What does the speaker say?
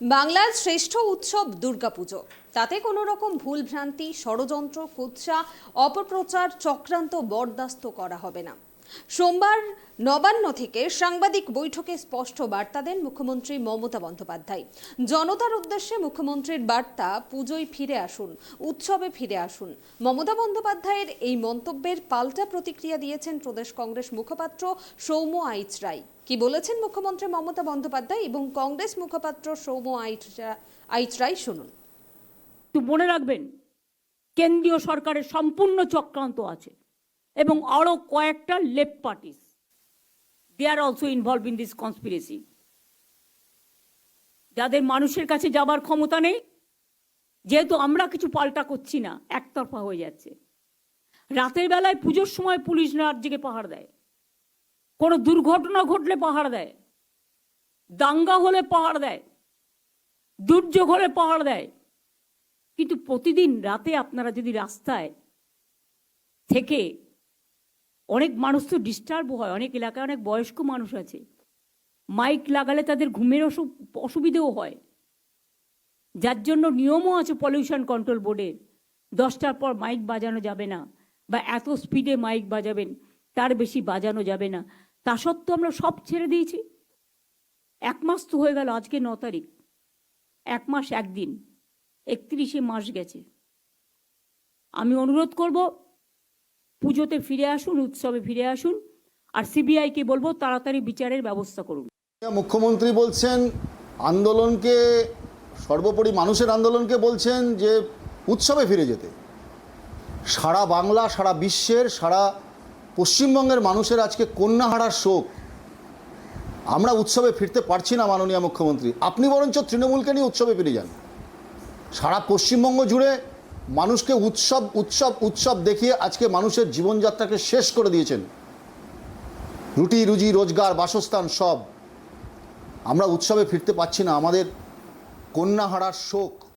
বাংলার শ্রেষ্ঠ উৎসব দুর্গাপুজো। তাতে কোনো রকম ভুলভ্রান্তি, ষড়যন্ত্র, কুৎসা, অপপ্রচার, চক্রান্ত বরদাস্ত করা হবে না। সোমবার নবান্ন থেকে সাংবাদিক বৈঠকে স্পষ্ট বার্তা দেন মুখ্যমন্ত্রী মমতা বন্দ্যোপাধ্যায়। জনতার উদ্দেশ্যে মুখ্যমন্ত্রীর বার্তা, পুজোয় ফিরে আসুন, উৎসবে ফিরে আসুন। মমতা বন্দ্যোপাধ্যায়ের এই মন্তব্যের পাল্টা প্রতিক্রিয়া দিয়েছেন প্রদেশ কংগ্রেস মুখপাত্র সৌম্য আইচ রায়। কি বলেছেন মুখ্যমন্ত্রী মমতা বন্দ্যোপাধ্যায় এবং কংগ্রেস মুখপাত্র সৌম্য আইচ আইচ রায় শুনুন। একটু মনে রাখবেন, কেন্দ্রীয় সরকারের সম্পূর্ণ চক্রান্ত আছে এবং আরও কয়েকটা left parties they are also involve in this conspiracy যাদের মানুষের কাছে যাবার ক্ষমতা নেই, যেহেতু আমরা কিছু পাল্টা করছি না, একতরফা হয়ে যাচ্ছে। রাতের বেলায় পুজোর সময় পুলিশ জেগে পাহাড় দেয়। কোনো দুর্ঘটনা ঘটলে পাহাড় দেয়। দাঙ্গা হলে পাহাড় দেয়। দুর্যোগ হলে পাহাড় দেয়। কিন্তু প্রতিদিন রাতে আপনারা যদি রাস্তায় থেকে অনেক মানুষ তো ডিস্টার্ব হয়, অনেক এলাকায় অনেক বয়স্ক মানুষ আছে মাইক লাগালে তাদের ঘুমের অসু- অসুবিধেও হয়। যার জন্য নিয়মও আছে পলিউশন কন্ট্রোল বোর্ডের দশটার পর মাইক বাজানো যাবে না, বা এত স্পিডে মাইক বাজাবেন, তার বেশি বাজানো যাবে না। তা সত্ত্বেও আমরা সব ছেড়ে দিয়েছি। এক মাস তো হয়ে গেল, আজকে ন তারিখ। এক মাস একদিন। একত্রিশে মাস গেছে। আমি অনুরোধ করব, পুজোতে ফিরে আসুন, উৎসবে ফিরে আসুন, আর সিবিআইকে বলব, তাড়াতাড়ি বিচারের ব্যবস্থা করুন। মুখ্যমন্ত্রী বলছেন, আন্দোলনকে, সর্বোপরি মানুষের আন্দোলনকে বলছেন যে, উৎসবে ফিরে যেতে। সারা বাংলা, সারা বিশ্বের, সারা পশ্চিমবঙ্গের মানুষের আজকে কন্যাহারার শোক। আমরা উৎসবে ফিরতে পারছি না, মাননীয় মুখ্যমন্ত্রী। আপনি বরঞ্চ তৃণমূলকে নিয়ে উৎসবে ফিরে যান। সারা পশ্চিমবঙ্গ জুড়ে মানুষকে উৎসব উৎসব উৎসব দেখিয়ে আজকে মানুষের জীবনযাত্রাকে শেষ করে দিয়েছেন। রুটি, রুজি, রোজগার, বাসস্থান সব। আমরা উৎসবে ফিরতে পারছি না। আমাদের কন্যাহারার শোক